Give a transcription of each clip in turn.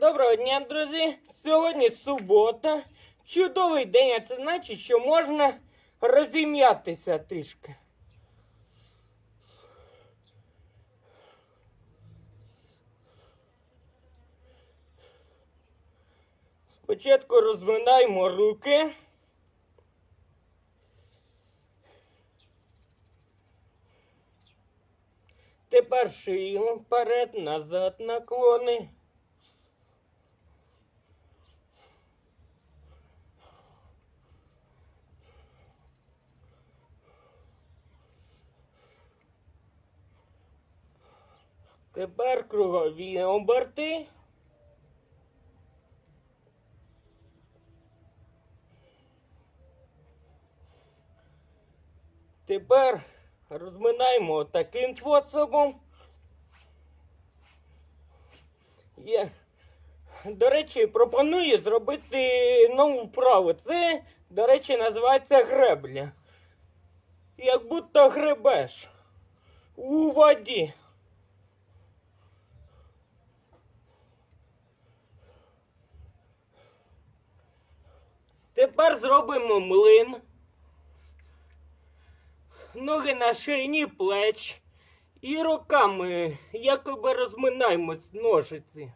Доброго дня, друзі! Сьогодні субота. Чудовий день, а це значить, що можна розім'ятися трішки. Спочатку розминаємо руки. Тепер шию вперед, назад наклони. Тепер кругові оберти. Тепер розминаємо таким способом. Є. До речі, пропоную зробити нову вправу. Це, до речі, називається гребля. Як будто гребеш у воді. Тепер зробимо млин. Ноги на ширині плеч. І руками якоби розминаємось ножиці.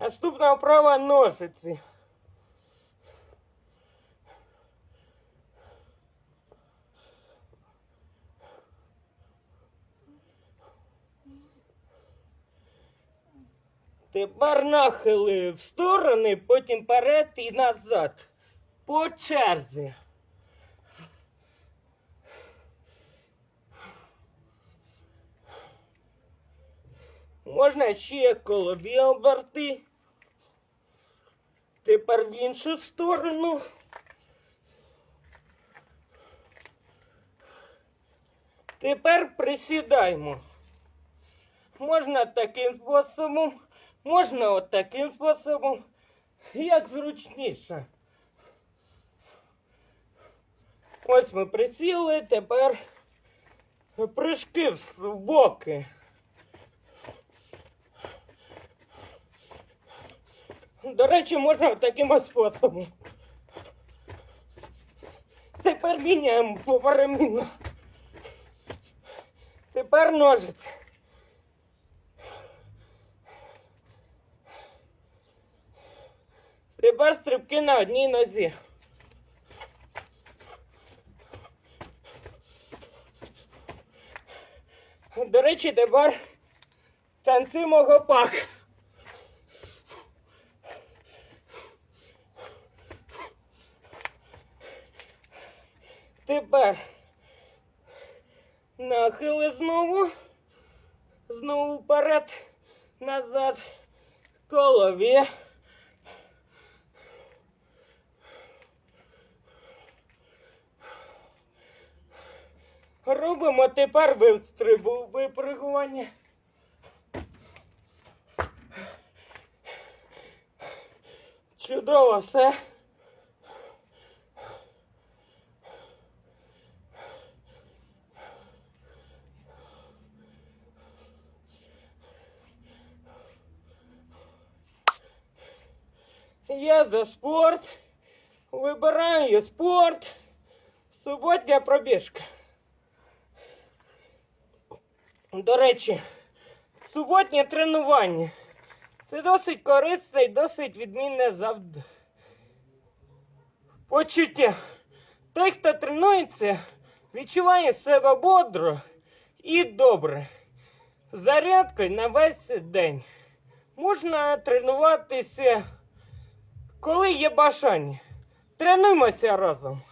Наступна вправа ножиці. Тепер нахили в сторони, потім вперед і назад. По черзі. Можна ще колові оберти. Тепер в іншу сторону. Тепер присідаємо. Можна таким способом, можна от таким способом, як зручніше. Ось ми присіли, тепер прыжки в боки. До речі, можна таким способом. Тепер міняємо поперемінно. Тепер ножиці. Тепер стрибки на одній нозі. До речі, тепер танцюємо гопак. Тепер нахили знову, знову вперед, назад, голові. Робимо тепер випригування. Чудово все. Я за спорт. Вибираю спорт. Суботня пробіжка. До речі, суботнє тренування. Це досить корисне і досить відмінне завд... почуття. Той, хто тренується, відчуває себе бодро і добре. Зарядкою на весь день. Можна тренуватися, коли є бажання. Тренуємося разом.